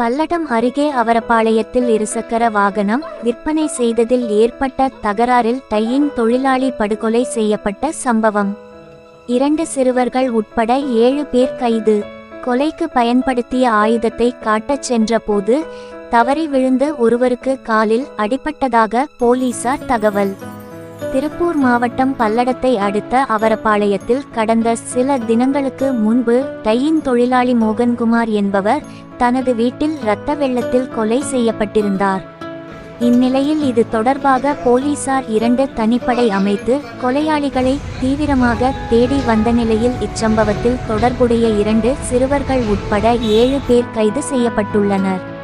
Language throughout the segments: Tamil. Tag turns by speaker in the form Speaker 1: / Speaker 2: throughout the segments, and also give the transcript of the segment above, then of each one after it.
Speaker 1: பல்லடம் அருகே அவரப்பாளையத்தில் இருசக்கர வாகனம் விற்பனை செய்ததில் ஏற்பட்ட தகராறில் டையின் தொழிலாளி படுகொலை செய்யப்பட்ட சம்பவம். இரண்டு சிறுவர்கள் உட்பட ஏழு பேர் கைது. கொலைக்கு பயன்படுத்திய ஆயுதத்தை காட்டச் சென்றபோது தவறி விழுந்து ஒருவருக்கு காலில் அடிபட்டதாக போலீசார் தகவல். திருப்பூர் மாவட்டம் பல்லடத்தை அடுத்த அவரப்பாளையத்தில் கடந்த சில தினங்களுக்கு முன்பு டையின் தொழிலாளி மோகன்குமார் என்பவர் தனது வீட்டில் இரத்த வெள்ளத்தில் கொலை செய்யப்பட்டிருந்தார். இந்நிலையில் இது தொடர்பாக போலீசார் இரண்டு தனிப்படை அமைத்து கொலையாளிகளை தீவிரமாக தேடி வந்த நிலையில் இச்சம்பவத்தில் தொடர்புடைய இரண்டு சிறுவர்கள் உட்பட ஏழு பேர் கைது செய்யப்பட்டுள்ளனர்.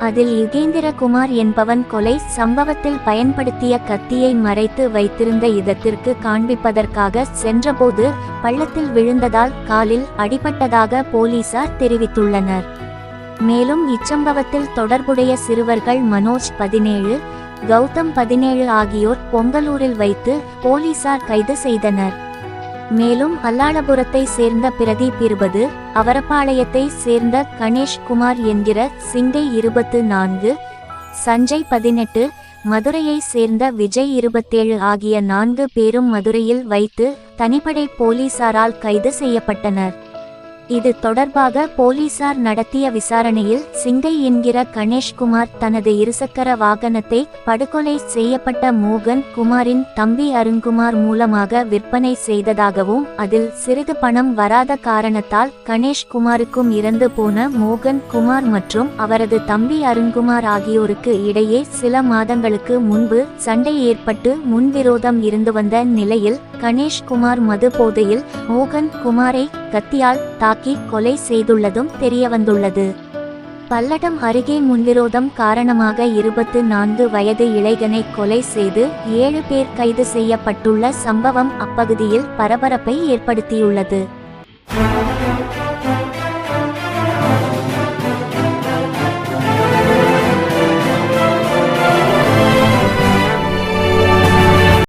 Speaker 1: அதில் யுகேந்திரகுமார் என்பவன் கொலை சம்பவத்தில் பயன்படுத்திய கத்தியை மறைத்து வைத்திருந்த இடத்திற்கு காண்பிப்பதற்காக சென்றபோது பள்ளத்தில் விழுந்ததால் காலில் அடிபட்டதாக போலீசார் தெரிவித்துள்ளனர். மேலும் இச்சம்பவத்தில் தொடர்புடைய சிறுவர்கள் மனோஜ் பதினேழு கௌதம் பதினேழு ஆகியோர் பொங்கலூரில் வைத்து போலீசார் கைது செய்தனர். மேலும் பல்லாளபுரத்தை சேர்ந்த பிரதீப் இருபது அவரப்பாளையத்தை சேர்ந்த கணேஷ்குமார் என்கிற சிங்கை இருபத்து நான்கு சஞ்சய் பதினெட்டு மதுரையை சேர்ந்த விஜய் இருபத்தேழு ஆகிய நான்கு பேரும் மதுரையில் வைத்து தனிப்படை போலீசாரால் கைது செய்யப்பட்டனர். இது தொடர்பாக போலீசார் நடத்திய விசாரணையில் சிங்கை என்கிற கணேஷ்குமார் தனது இருசக்கர வாகனத்தை படுகொலை செய்யப்பட்ட மோகன் குமாரின் தம்பி அருண்குமார் மூலமாக விற்பனை செய்ததாகவும் அதில் சிறிது பணம் வராத காரணத்தால் கணேஷ்குமாருக்கும் இறந்து போன மோகன் குமார் மற்றும் அவரது தம்பி அருண்குமார் ஆகியோருக்கு இடையே சில மாதங்களுக்கு முன்பு சண்டை ஏற்பட்டு முன்விரோதம் இருந்து வந்த நிலையில் கணேஷ்குமார் மது போதையில் மோகன் குமாரை கத்தியால் தாக்கி கொலை செய்துள்ளதும் தெரியவந்துள்ளது. பல்லடம் அருகே முன்விரோதம் காரணமாக இருபத்து நான்கு வயது இளைஞனை கொலை செய்து ஏழு பேர் கைது செய்யப்பட்டுள்ள சம்பவம் அப்பகுதியில் பரபரப்பை ஏற்படுத்தியுள்ளது.